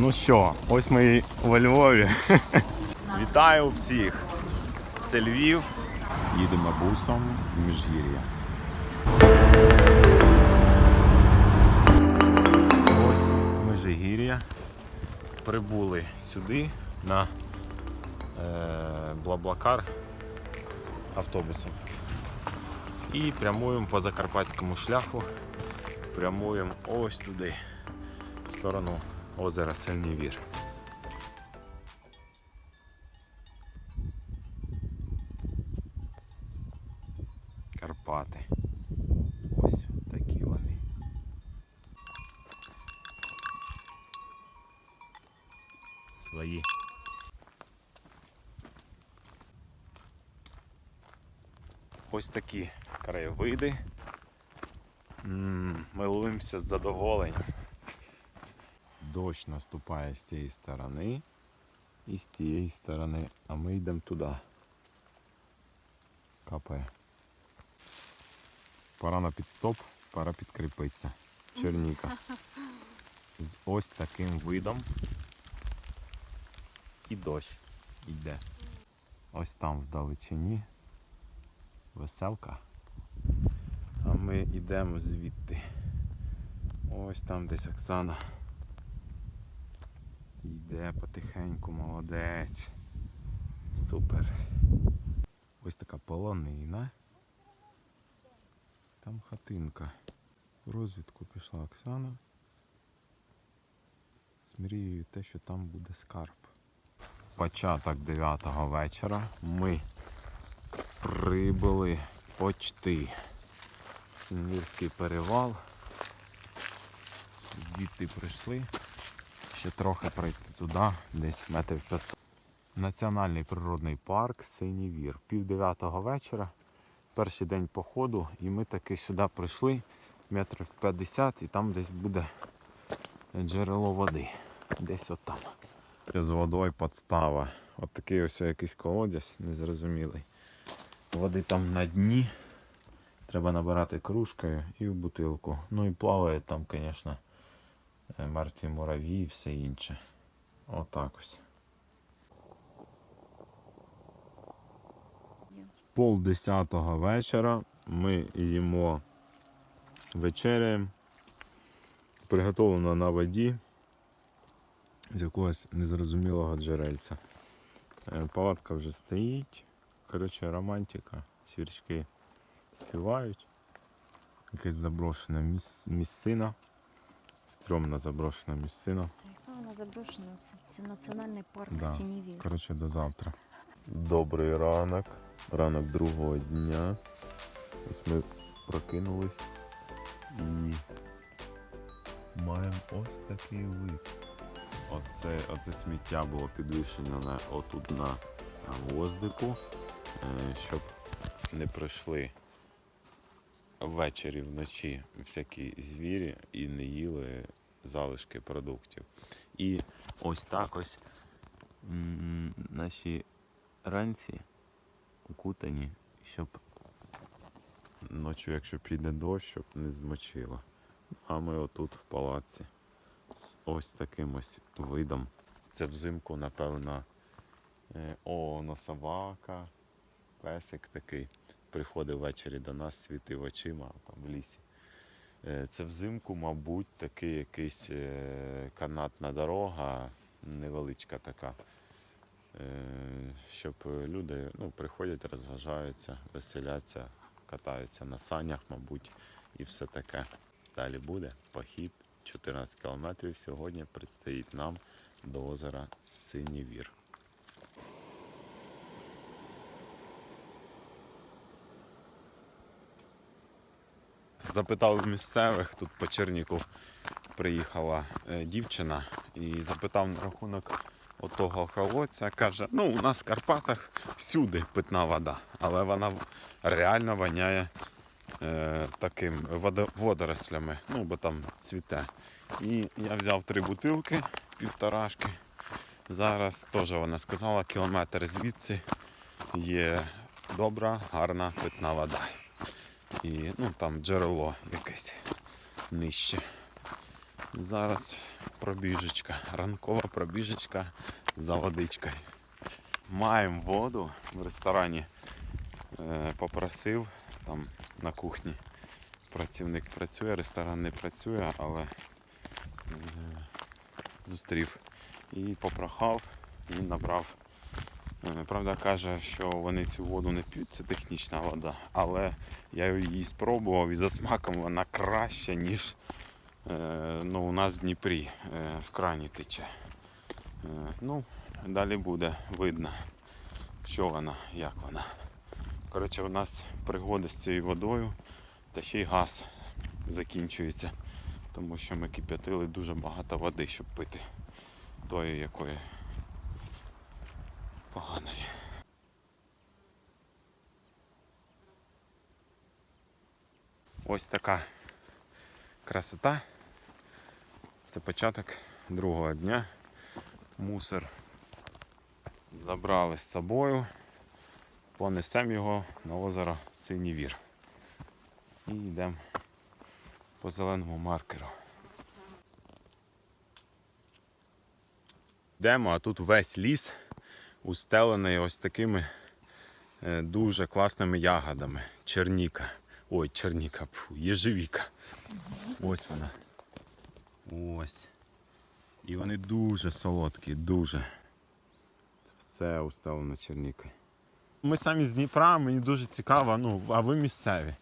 Ну що, ось ми у Львові. Вітаю всіх! Це Львів. Їдемо бусом в Міжгір'я. Ось Межигір'я. Прибули сюди на е, Блаблакар автобусом. І прямуємо по закарпатському шляху. Прямуємо ось туди, в сторону озера Синівір. Карпати. Ось такі вони. Свої. Ось такі краєвиди. Милуємося з задоволенням. Дощ наступає з тієї сторони і з тієї сторони, а ми йдемо туди. Капає. Пора на підстоп, пора підкріпитися. Черніка. З ось таким видом. І дощ йде. Ось там вдалечині. Веселка. А ми йдемо звідти. Ось там десь Оксана. Йде потихеньку, молодець. Супер. Ось така полонина. Там хатинка. В розвідку пішла Оксана. З мрією те, що там буде скарб. Початок 9 вечора. Ми прибули почти. Синвірський перевал. Звідти прийшли. Ще трохи пройти туди, десь метрів 500. Національний природний парк Синій Вір. Пів дев'ятого вечора. Перший день походу, і ми таки сюди прийшли метрів 50 і там десь буде джерело води. Десь отам. З водою підстава. От такий ось якийсь колодязь незрозумілий. Води там на дні. Треба набирати кружкою і в бутилку. Ну і плаває там, звісно, мертві мураві і все інше. Отак ось. Пол десятого вечора ми їмо вечеряємо. Приготовлено на воді з якогось незрозумілого джерельця. Е, Палатка вже стоїть. Коротше, романтика. Свірчки співають. Якась заброшена міс... місцина. Стрьомна заброшена місцина. Яка вона заброшена? Це, це національний парк Да. Синівір. Коротше, до завтра. Добрий ранок. Ранок другого дня. Ось ми прокинулись і маємо ось такий вид. Оце, оце сміття було підвішено на, отут на гвоздику, е, щоб не пройшли ввечері вночі всякі звірі і не їли залишки продуктів. І ось так ось наші ранці укутані, щоб ночі, якщо піде дощ, щоб не змочило. А ми отут в палаці з ось таким ось видом. Це взимку, напевно, е, о, собака, песик такий. Приходив ввечері до нас, світив очима там в лісі. Е, Це взимку, мабуть, такий якийсь е, канатна дорога, невеличка така. Е, Щоб люди ну, приходять, розважаються, веселяться, катаються на санях, мабуть, і все таке. Далі буде похід. 14 кілометрів сьогодні предстоїть нам до озера Синівір. Запитав місцевих, тут по Черніку приїхала е, дівчина і запитав на рахунок отого колодця. Каже, ну у нас в Карпатах всюди питна вода, але вона реально воняє е, таким водорослями, ну бо там цвіте. І я взяв три бутилки, півторашки. Зараз теж вона сказала, кілометр звідси є добра, гарна питна вода. І ну, там джерело якесь нижче. Зараз пробіжечка, ранкова пробіжечка за водичкою. Маємо воду в ресторані. Е, попросив там на кухні. Працівник працює, ресторан не працює, але е, зустрів і попрохав і набрав. Е, Правда, каже, що вони цю воду не п'ють, це технічна вода, але я її спробував і за смаком вона краща, ніж е, ну, у нас в Дніпрі е, в крані тече. Ну, далі буде видно, що вона, як вона. Коротше, у нас пригоди з цією водою та ще й газ закінчується, тому що ми кип'ятили дуже багато води, щоб пити тої, якої поганої. Ось така красота. Це початок другого дня. Мусор забрали з собою. Понесемо його на озеро Синій Вір. І йдемо по зеленому маркеру. Йдемо, а тут весь ліс устелений ось такими е, дуже класними ягодами. Черніка. Ой, черніка, пфу, єжевіка. Ось вона. Ось. І вони дуже солодкі, дуже. Все устелено чернікою. Ми самі з Дніпра, мені дуже цікаво, ну, а ви місцеві.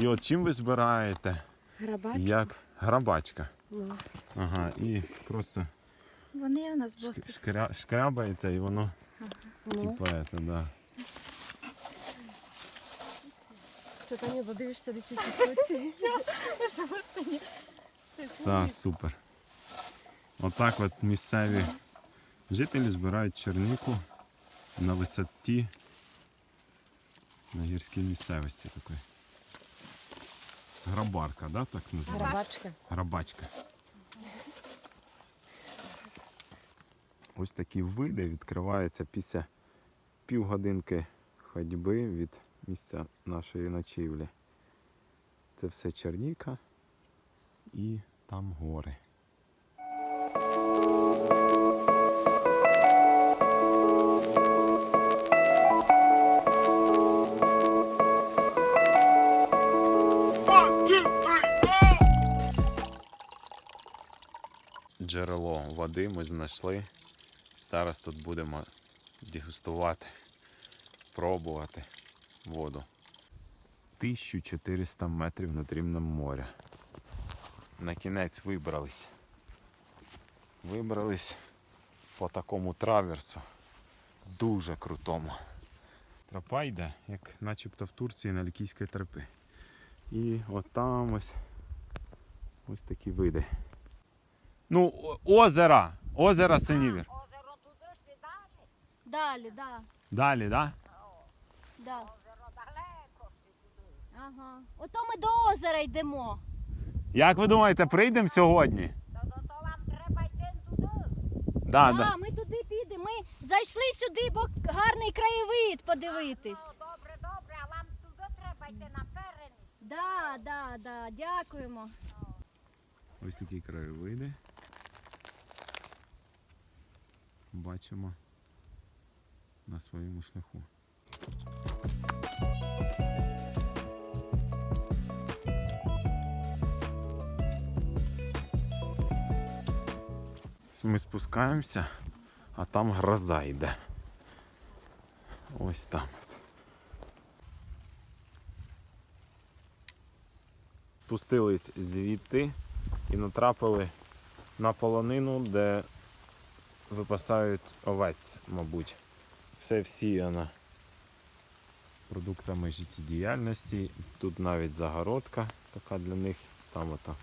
І от чим ви збираєте? Грабач. Як грабачка. Ну, Ага, і просто Вони у нас шк- шкря, шкрябаєте і воно Ну, типу, це, да. що там не подивишся десь у в Так, супер. Отак от місцеві жителі збирають чернику на висоті на гірській місцевості такої. Грабарка, да, так називається? Грабачка. Грабачка. Ось такі види відкриваються після півгодинки ходьби від місця нашої ночівлі. Це все Черніка і там гори. Джерело води ми знайшли. Зараз тут будемо дегустувати, пробувати воду. 1400 метрів над рівнем моря. На кінець вибрались. Вибрались по такому траверсу. Дуже крутому. Тропа йде, як начебто в Турції на Лікійській тропі. І от там ось ось такі види. Ну, озера. Озеро Синівір. Озеро туди ж і далі. Да, Далі, так? да. Туди. Ага. Ото ми до озера йдемо. Як ви думаєте, прийдемо сьогодні? Того вам треба йти туди. Да, Да, ми туди підемо. Ми зайшли сюди, бо гарний краєвид подивитись. Ну, добре, добре, а вам туди треба йти на переніс. Да, да, да, дякуємо. Ось такі краєвиди. Бачимо на своєму шляху. Ми спускаємося, а там гроза йде. Ось там. Спустились звідти і натрапили на полонину, де випасають овець, мабуть. Все всіяно продуктами життєдіяльності. Тут навіть загородка така для них, там ото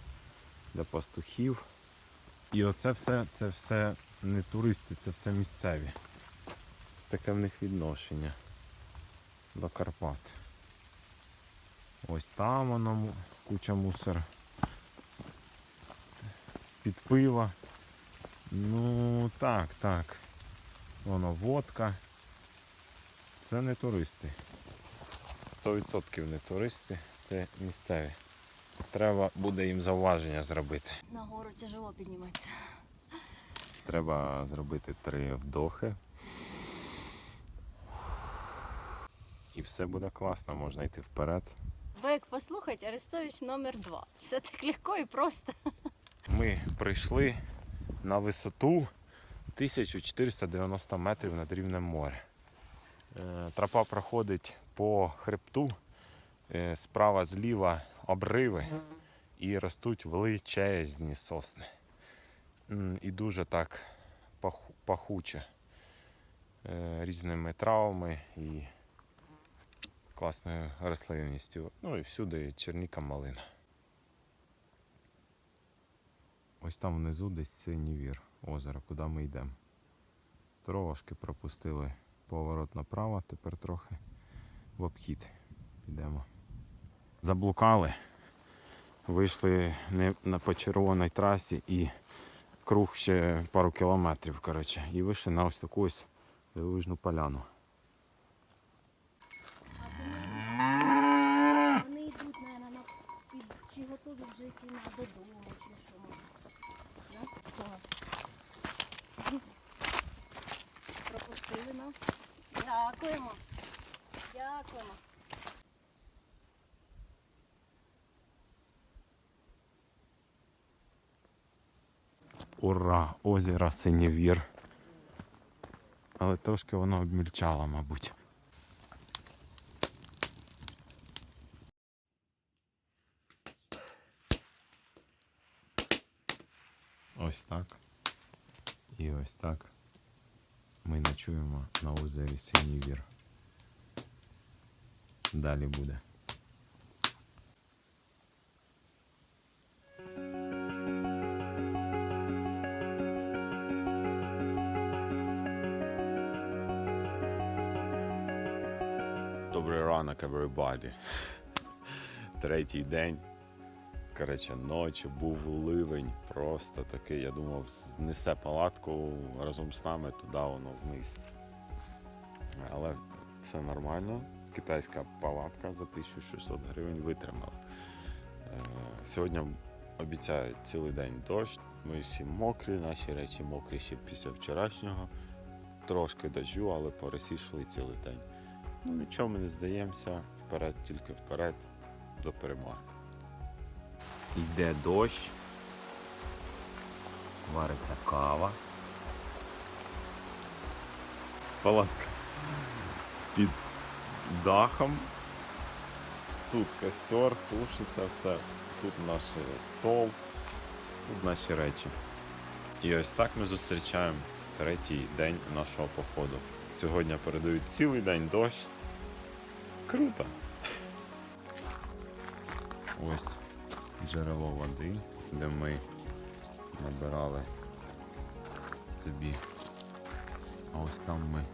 для пастухів. І оце все, це все не туристи, це все місцеві. Ось таке в них відношення до Карпат. Ось там воно куча мусора. З-під пива. Ну так, так. Воно водка. Це не туристи. 100% не туристи, це місцеві. Треба буде їм зауваження зробити. Нагору тяжело підніматися. Треба зробити три вдохи. І все буде класно, можна йти вперед. Бек, послухайте, Арестович номер два. Все так легко і просто. Ми прийшли на висоту 1490 метрів над рівнем моря. Е, Тропа проходить по хребту, е, справа зліва обриви і ростуть величезні сосни. І дуже так пахуче е, різними травами і класною рослинністю. Ну і всюди черніка малина. Ось там внизу десь синій вір озеро, куди ми йдемо. Трошки пропустили поворот направо, тепер трохи в обхід підемо. заблукали, вийшли на по червоній трасі і круг ще пару кілометрів, коротше, і вийшли на ось таку ось дивовижну поляну. Вони йдуть, наверное, на під... чи готові вже йти на додому, чи що може. Да? Клас. Пропустили нас. Дякуємо. Дякуємо. Ура! Озеро Синєвір. Але трошки воно обмільчало, мабуть. Ось так. І ось так. Ми ночуємо на озері Синій Вір. Далі буде. Добрий ранок, everybody. Третій день. Коротше, ночі був ливень, просто такий, я думав, знесе палатку разом з нами туди воно вниз. Але все нормально. Китайська палатка за 1600 гривень витримала. Е, Сьогодні обіцяють цілий день дощ. Ми всі мокрі, наші речі мокрі ще після вчорашнього. Трошки дощу, але поросішли цілий день. Ну нічого ми не здаємося, вперед, тільки вперед до перемоги. Йде дощ. Вариться кава. Палатка під дахом. Тут костер, сушиться все. Тут наш стол, тут наші речі. І ось так ми зустрічаємо третій день нашого походу. Сьогодні передають цілий день дощ. Круто! Ось джерело води, де ми набирали собі. А ось там ми.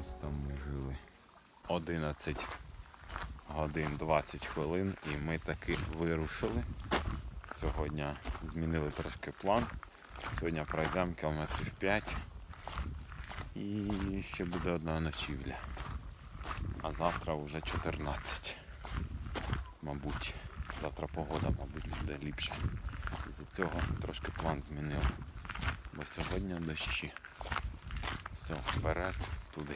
Ось там ми жили. 11 годин 20 хвилин і ми таки вирушили. Сьогодні змінили трошки план. Сьогодні пройдемо кілометрів 5 і ще буде одна ночівля. А завтра вже 14. Мабуть, завтра погода, мабуть, буде ліпша. Із-за цього трошки план змінив. Бо сьогодні дощі. Все, вперед туди.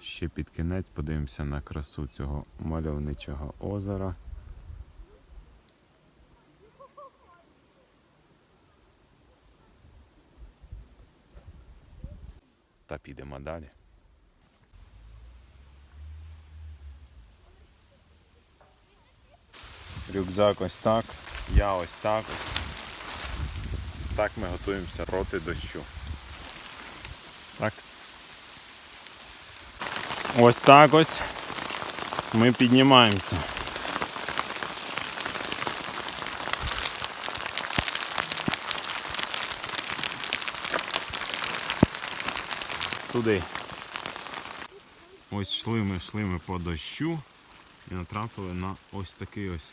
Ще під кінець подивимося на красу цього мальовничого озера. Та підемо далі. Рюкзак ось так, я ось так ось. Так ми готуємося проти дощу. Так. Ось так ось ми піднімаємося. Туди. Ось йшли ми, йшли ми по дощу і натрапили на ось такий ось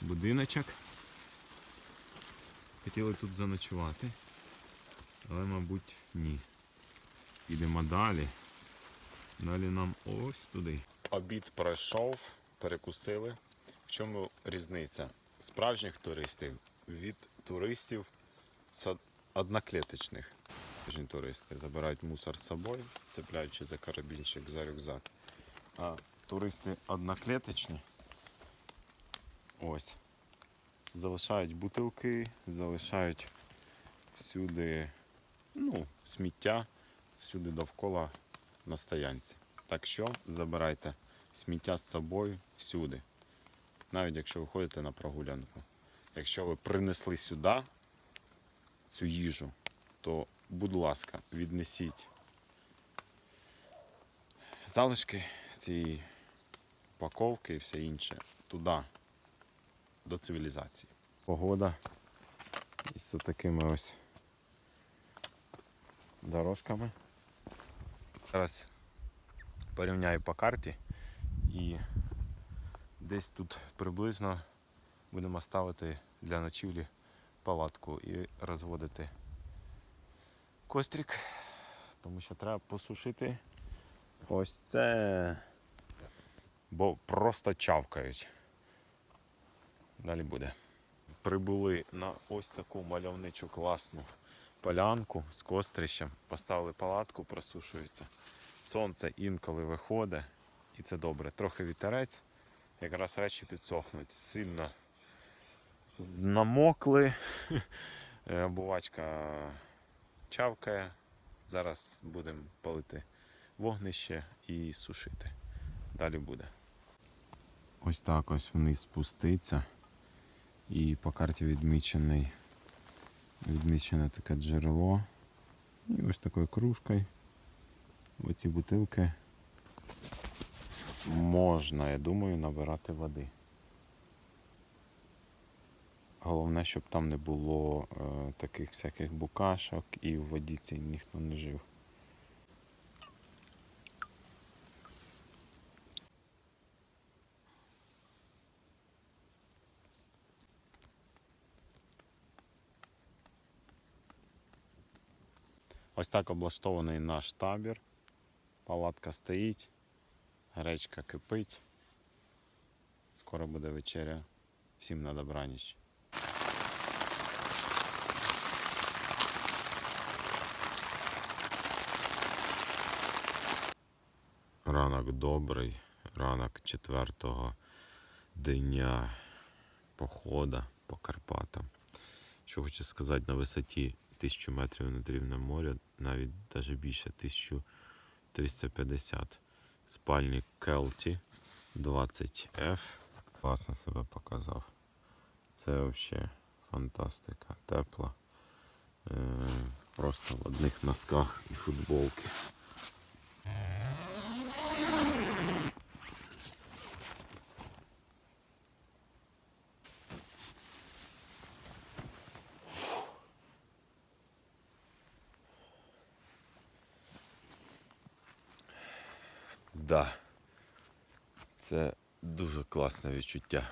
будиночок. Хотіли тут заночувати, але, мабуть, ні. Підемо далі. Далі нам ось туди. Обід пройшов, перекусили. В чому різниця справжніх туристів від туристів одноклеточних? Справжні туристи забирають мусор з собою, цепляючи за карабінчик, за рюкзак. А туристи одноклеточні ось залишають бутилки, залишають всюди ну, сміття, всюди довкола на стоянці. Так що забирайте сміття з собою всюди. Навіть якщо ви ходите на прогулянку. Якщо ви принесли сюди цю їжу, то, будь ласка, віднесіть залишки цієї упаковки і все інше туди, до цивілізації. Погода із такими ось дорожками. Зараз порівняю по карті. І десь тут приблизно будемо ставити для ночівлі палатку і розводити кострик, тому що треба посушити ось це, бо просто чавкають. Далі буде. Прибули на ось таку мальовничу класну полянку з кострищем, поставили палатку, просушується. Сонце інколи виходить, і це добре. Трохи вітерець, якраз речі підсохнуть. Сильно намокли. Е, Обувачка чавкає. Зараз будемо палити вогнище і сушити. Далі буде. Ось так ось вниз спуститься. І по карті відмічений, відмічене таке джерело. І ось такою кружкою. Оці бутилки можна, я думаю, набирати води. Головне, щоб там не було е, таких всяких букашок і в воді цій ніхто не жив. Ось так облаштований наш табір. Палатка стоїть, гречка кипить. Скоро буде вечеря. Всім на добраніч. Ранок добрий, ранок четвертого дня похода по Карпатам. Що хочу сказати, на висоті 1000 метрів над рівнем моря, навіть навіть більше 1350. Спальник Келті 20F. Класно себе показав. Це взагалі фантастика. Тепла. Е, просто в одних носках і футболки. Да. Це дуже класне відчуття.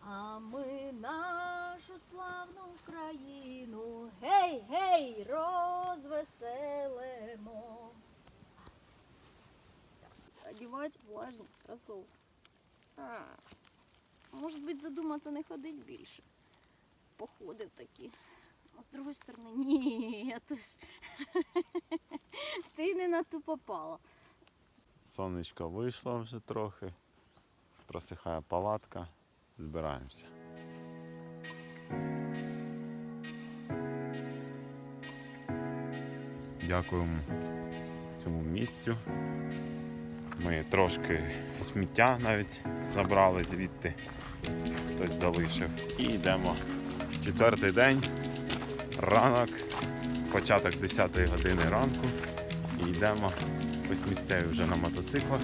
А ми нашу славну країну, гей, гей, розвеселимо. Одевать влажно кросовки. А, может быть, задуматься не ходить більше. Походи такі. А з другої сторони, ні, то ж. Ти не на ту попала. Сонечко вийшло вже трохи. Просихає палатка. Збираємося. Дякуємо цьому місцю. Ми трошки сміття навіть забрали звідти. Хтось залишив. І йдемо. Четвертий день, ранок, початок 10 години ранку. І йдемо. Ось місцеві вже на мотоциклах.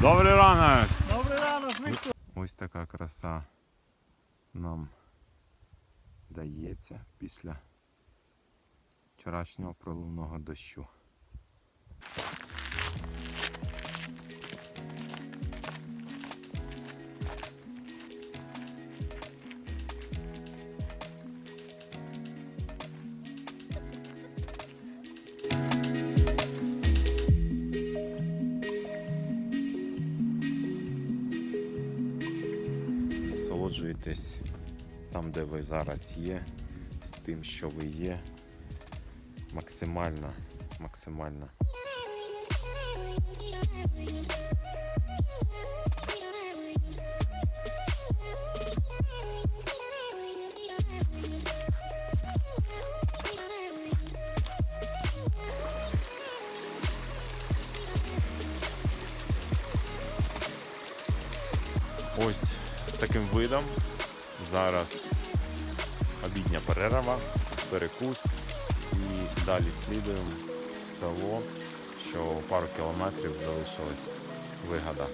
Добрий ранок! Добрий ранок, Віктор. Ось така краса нам дається після вчорашнього проливного дощу. Насолоджуйтесь там, де ви зараз є, з тим, що ви є. Максимально, максимально. Видом. Зараз обідня перерва, перекус і далі слідуємо село, що пару кілометрів залишилось вигода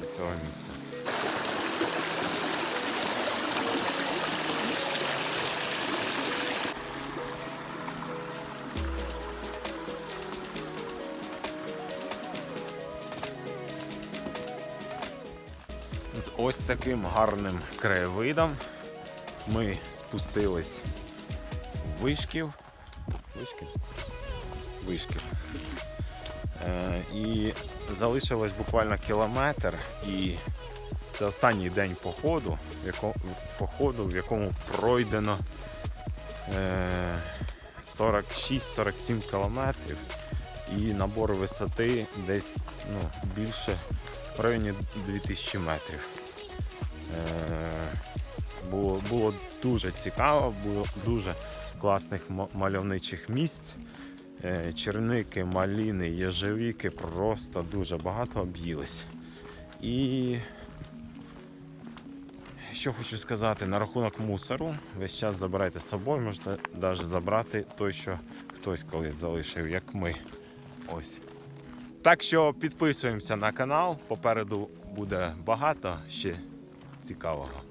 до цього місця. З ось таким гарним краєвидом ми спустились вишків. Вишків? Вишків. Е, і залишилось буквально кілометр. І це останній день походу, в якому, походу, в якому пройдено е, 46-47 кілометрів. І набор висоти десь ну, більше в районі 2000 метрів. Е, було, було дуже цікаво, було дуже класних мальовничих місць. Е, черники, маліни, єжевіки просто дуже багато об'їлись. І що хочу сказати на рахунок мусору, весь час забирайте з собою, можете навіть забрати той, що хтось колись залишив, як ми. Ось. Так що підписуємося на канал. Попереду буде багато ще цікавого.